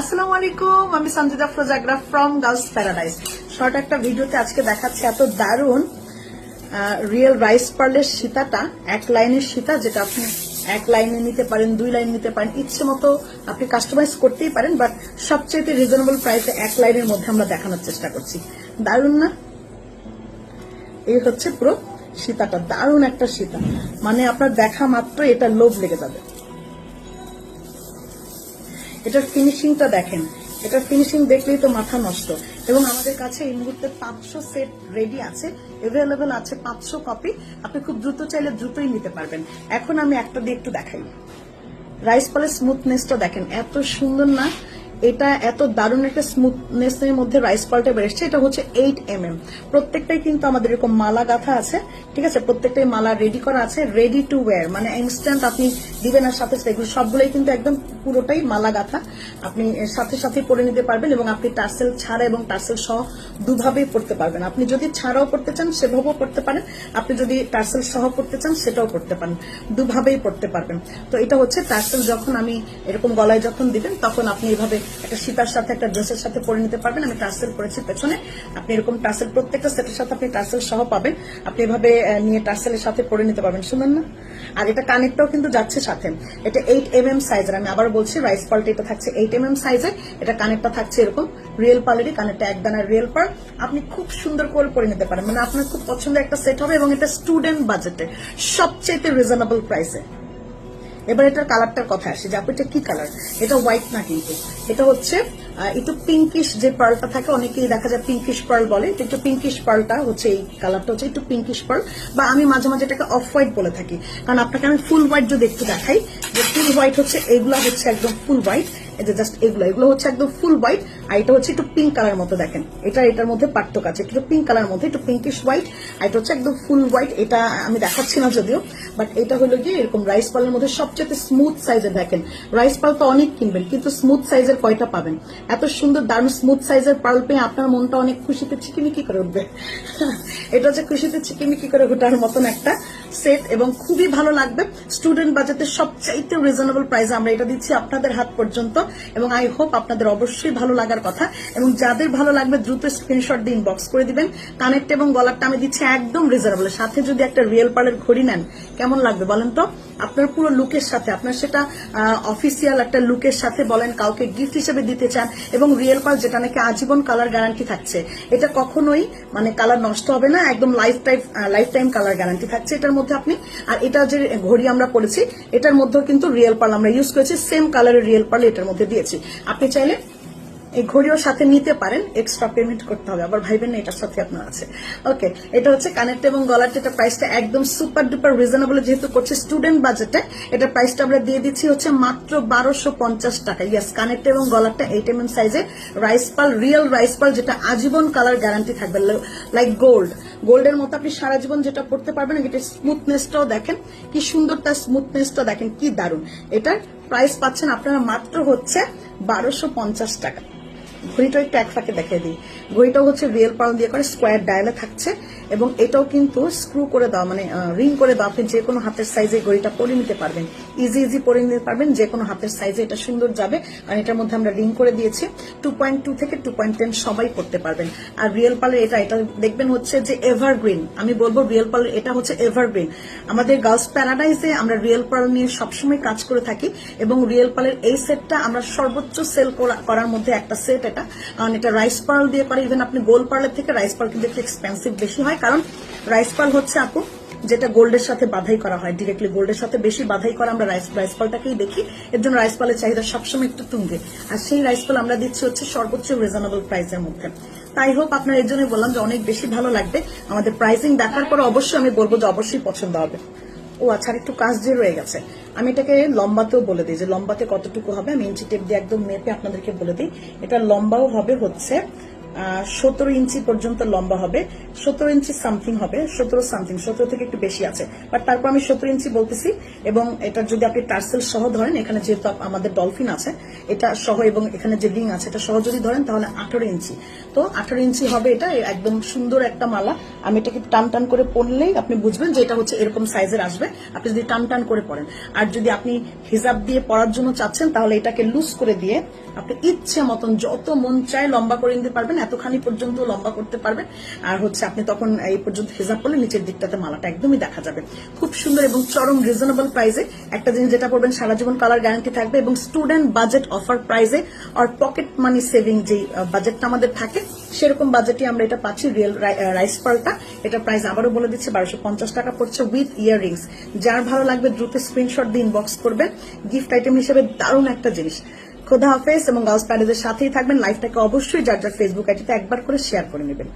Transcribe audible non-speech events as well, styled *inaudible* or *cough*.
আসসালামু আলাইকুম আমি সঞ্জিতা ফ্রোজাগ্রা ফ্রম গার্লস প্যারাডাইস শর্ট একটা ভিডিওতে আজকে দেখাচ্ছে এত দারুণ রিয়েল রাইস পার্লের সীতাটা। এক লাইনের সীতা যেটা আপনি এক লাইনে নিতে পারেন, দুই লাইন নিতে পারেন, ইচ্ছে মতো আপনি কাস্টমাইজ করতেই পারেন বাট সবচেয়ে রিজনেবল প্রাইসে এক লাইনের মধ্যে আমরা দেখানোর চেষ্টা করছি। দারুণ না? এই হচ্ছে পুরো সীতাটা, দারুণ একটা সীতা। মানে আপনার দেখা মাত্র এটা লোভ লেগে যাবে। এটার ফিনিশিংটা দেখেন। এটার ফিনিশিং দেখলেই তো মাথা নষ্ট। এবং আমাদের কাছে এই মুহূর্তে পাঁচশো সেট রেডি আছে এভেলেবেল আছে পাঁচশো কপি আপনি খুব দ্রুত চাইলে দ্রুতই নিতে পারবেন। এখন আমি একটা দিয়ে একটু দেখাই। রাইস পালের স্মুথনেসটা দেখেন, এত সুন্দর না? এটা এত দারুণ একটা স্মুথনেস এর মধ্যে রাইস পালটা বেরোচ্ছে এটা হচ্ছে এইট এম এম প্রত্যেকটাই কিন্তু আমাদের এরকম মালা গাথা আছে, ঠিক আছে? প্রত্যেকটাই মালা রেডি করা আছে রেডি টু ওয়্যার মানে ইনস্ট্যান্ট আপনি দিবেন আর সাথে এগুলো সবগুলোই কিন্তু একদম পুরোটাই মালা গাথা। আপনি সাথে সাথে পরে নিতে পারবেন এবং আপনি টার্সেল ছাড়া এবং টার্সেল সহ দুভাবেই পড়তে পারবেন। আপনি যদি ছাড়াও পড়তে চান, সেভাবেও পড়তে পারেন। আপনি যদি টার্সেল সহ পড়তে চান, সেটাও পড়তে পারেন। দুভাবেই পড়তে পারবেন। তো এটা হচ্ছে টার্সেল যখন আমি এরকম গলায় যখন দিবেন, তখন আপনি এইভাবে একটা সীতার সাথে, একটা ড্রেসের সাথে পরে নিতে পারবেন। আমি টার্সেল করেছি পেছনে। আপনি এরকম টার্সেল, প্রত্যেকটা সেটের সাথে আপনি টার্সেল সহ পাবেন। আপনি এভাবে নিয়ে টার্সেলের সাথে পরে নিতে পারবেন। শুনুন না। আর এটা কানেক্টটাও কিন্তু যাচ্ছে সাথে। এটা এইট এম এম সাইজের আমি আবার বলছি রাইস পাল্টা এটা থাকছে এইট এম এম সাইজের এটা কানেক্টটা থাকছে এরকম। রিয়েল পালেরই কানেক্টটা এক দানার রিয়েল পাল আপনি খুব সুন্দর করে পরে নিতে পারেন। মানে আপনার খুব পছন্দের একটা সেট হবে এবং এটা স্টুডেন্ট বাজেটে সবচেয়ে রিজনেবল প্রাইসে এবার এটার কালারটার কথা আসে যে আপু, এটা কি কালার? এটা হোয়াইট না কিন্তু। এটা হচ্ছে একটু পিঙ্কিশ যে পার্লটা থাকে, অনেকেই দেখা যায় পিঙ্কিশ পার্ল বলে একটু পিঙ্কিশ পার্লটা হচ্ছে এই কালারটা হচ্ছে একটু পিঙ্কিশ পার্ল বা আমি মাঝে মাঝে এটাকে অফ হোয়াইট বলে থাকি। কারণ আপনাকে আমি ফুল হোয়াইট যদি একটু দেখাই, যে ফুল হোয়াইট হচ্ছে, এগুলা হচ্ছে একদম ফুল হোয়াইট এই যে জাস্ট এগুলো এগুলো হচ্ছে একদম ফুল হোয়াইট আর এটা হচ্ছে একটু পিঙ্ক কালার মতো দেখেন। এটা, এটার মধ্যে পার্থক্য আছে, একটু পিঙ্ক কালার মধ্যে, একটু পিঙ্কিশ হোয়াইট আর এটা হচ্ছে একদম ফুল হোয়াইট এটা আমি দেখাচ্ছি না যদিও বাট এটা হলো গিয়ে এরকম রাইস পালের মধ্যে সবচেয়ে স্মুথ সাইজের দেখেন। রাইস পাল তো অনেক কিনবেন, কিন্তু স্মুথ সাইজের কয়টা পাবেন? এত সুন্দর দারুণ স্মুথ সাইজের পাল পেয়ে আপনার মনটা অনেক খুশিতে চিকিমিকি করে উঠবে। *laughs* এটা হচ্ছে খুশিতে চিকিমিকি করে ওঠার মতন একটা সেট এবং খুবই ভালো লাগবে। স্টুডেন্ট বাজেটের সবচাইতে রিজনেবল প্রাইসে আমরা এটা দিচ্ছি আপনাদের হাত পর্যন্ত এবং আই হোপ আপনাদের অবশ্যই ভালো লাগার কথা এবং যাদের ভালো লাগবে দ্রুত স্ক্রিনশট দিয়ে ইনবক্স করে দিবেন। কানেক্ট এবং গলারটা আমি দিচ্ছি একদম রিজনেবল সাথে যদি একটা রিয়েল পার্লের ঘড়ি নেন, কেমন লাগবে বলেন তো? আপনার পুরো লুকের সাথে, আপনার সেটা অফিসিয়াল একটা লুকের সাথে বলেন, কাউকে গিফট হিসেবে দিতে চান এবং রিয়েল পাল যেটা নাকি আজীবন কালার গ্যারান্টি থাকছে, এটা কখনোই মানে কালার নষ্ট হবে না, একদম life time life time colour guarantee থাকছে এটার মধ্যে আপনি, আর এটা যে ঘড়ি আমরা পড়েছি, এটার মধ্যেও কিন্তু রিয়েল পাল আমরা ইউজ করেছি সেম কালারের রিয়েল পাল এটার মধ্যে দিয়েছি। আপনি চাইলে এই ঘড়িও সাথে নিতে পারেন এক্সট্রা পেমেন্ট করতে হবে। আবার ভাইবেন না, এটার সাথে আপনার আছে। ওকে এটা হচ্ছে কানেক্ট এবং গলার এটা প্রাইসটা একদম সুপার ডুপার রিজনেবল যেহেতু করছে স্টুডেন্ট বাজেটে এটা প্রাইসটা আমরা দিয়ে দিচ্ছি হচ্ছে মাত্র বারোশো পঞ্চাশ টাকা। ইয়াস কানেক্ট এবং গলারটা এইট এম এম সাইজে rice pearl real rice pearl যেটা আজীবন কালার গ্যারান্টি থাকবে। লাইক গোল্ড গোল্ডের মতো আপনি সারা জীবন যেটা পড়তে পারবেন এটা স্মুথনেসটাও দেখেন। কি সুন্দর তার স্মুথনেসটা দেখেন, কি দারুণ। এটার প্রাইস পাচ্ছেন আপনারা মাত্র হচ্ছে বারোশো পঞ্চাশ টাকা। ঘড়িটা একটু এক দেখে দিই। ঘড়িটা হচ্ছে রিয়েল পাল দিয়ে করে স্কোয়ার ডায়ালে থাকছে। এবং এটাও কিন্তু স্ক্রু করে দেওয়া মানে রিং করে দেওয়া আপনি যে কোনো হাতের সাইজে ঘড়িটা পরে নিতে পারবেন। ইজি ইজি পরে নিতে পারবেন যে কোনো হাতের সাইজে এটা সুন্দর যাবে, কারণ এটার মধ্যে আমরা রিং করে দিয়েছি। টু পয়েন্ট টু থেকে টু পয়েন্ট টেন সবাই করতে পারবেন। আর রিয়েল পালের এটা এটা দেখবেন হচ্ছে যে এভারগ্রিন আমি বলব রিয়েল পালের এটা হচ্ছে এভারগ্রিন আমাদের গার্লস প্যারাডাইজে আমরা রিয়েল পাল নিয়ে সবসময় কাজ করে থাকি এবং রিয়েল পালের এই সেটটা আমরা সর্বোচ্চ সেল করার মধ্যে একটা সেট এটা। কারণ এটা রাইস পার্ল দিয়ে করে ইভেন আপনি গোল্ড পার্লের থেকে রাইস পার্ল কিন্তু একটু এক্সপেন্সিভ বেশি হয়। কারণ রাইস পার্ল হচ্ছে আপু, যেটা গোল্ডের সাথে বাধাই করা হয় ডিরেক্টলি গোল্ডের সাথে বেশি বাধাই করা আমরা রাইস পালটাকেই দেখি। এর জন্য রাইস পালের চাহিদা সবসময় একটু তুঙ্গে। আর সেই রাইস পাল আমরা দিচ্ছি হচ্ছে সর্বোচ্চ রিজনেবল প্রাইসের মধ্যে। তাই হোক, আপনার এর জন্য বললাম যে অনেক বেশি ভালো লাগবে। আমাদের প্রাইসিং দেখার পর অবশ্যই আমি বলব যে অবশ্যই পছন্দ হবে। ও আচ্ছা একটু কাজ যে রয়ে গেছে। আমি এটাকে লম্বাতেও বলে দিই, যে লম্বাতে কতটুকু হবে? আমি ইঞ্চি টেপ দিয়ে একদম মেপে আপনাদেরকে বলে দিই। এটা লম্বাও হবে হচ্ছে সতেরো ইঞ্চি পর্যন্ত লম্বা হবে, সতেরো ইঞ্চি সামথিং হবে, সতেরো সামথিং সতেরো থেকে একটু বেশি আছে। বাট তারপর আমি সতেরো ইঞ্চি বলতেছি এবং এটা যদি আপনি টার্সেল সহ ধরেন, এখানে যেহেতু আমাদের ডলফিন আছে, এটা সহ এবং এখানে যে রিং আছে, এটা সহ যদি ধরেন, তাহলে আঠারো ইঞ্চি। তো আঠারো ইঞ্চি হবে এটা একদম সুন্দর একটা মালা। আমি এটাকে টান টান করে পরলেই আপনি বুঝবেন যে এটা হচ্ছে এরকম সাইজের আসবে। আপনি যদি টান টান করে পরেন। আর যদি আপনি হিজাব দিয়ে পরার জন্য চাচ্ছেন, তাহলে এটাকে লুজ করে দিয়ে আপনি ইচ্ছে মতন যত মন চায় লম্বা করে নিতে পারবেন এতখানি পর্যন্ত লম্বা করতে পারবেন। আর হচ্ছে আপনি তখন এই পর্যন্ত হিজাব করলে নিচের দিকটাতে মালাটা একদমই দেখা যাবে। খুব সুন্দর এবং চরম রিজনেবল প্রাইসে একটা জিনিস যেটা পড়বেন, সারা জীবন কালার গ্যারান্টি থাকবে এবং স্টুডেন্ট বাজেট অফার প্রাইসে আর পকেট মানি সেভিং যে বাজেটটা আমাদের থাকে, সেরকম বাজেটে আমরা এটা পাচ্ছি রিয়েল রাইস পালটা এটা প্রাইস আবারও বলে দিচ্ছে, বারোশো পঞ্চাশ টাকা পড়ছে উইথ ইয়াররিংস যার ভালো লাগবে দ্রুত স্ক্রিনশট দিয়ে ইনবক্স করবেন। গিফট আইটেম হিসেবে দারুণ একটা জিনিস। খোদা হাফেজ এবং গার্লস প্যারেজের সাথেই থাকবেন। লাইভটাকে অবশ্যই যার যার ফেসবুক আইডিতে একবার করে শেয়ার করে নেবেন।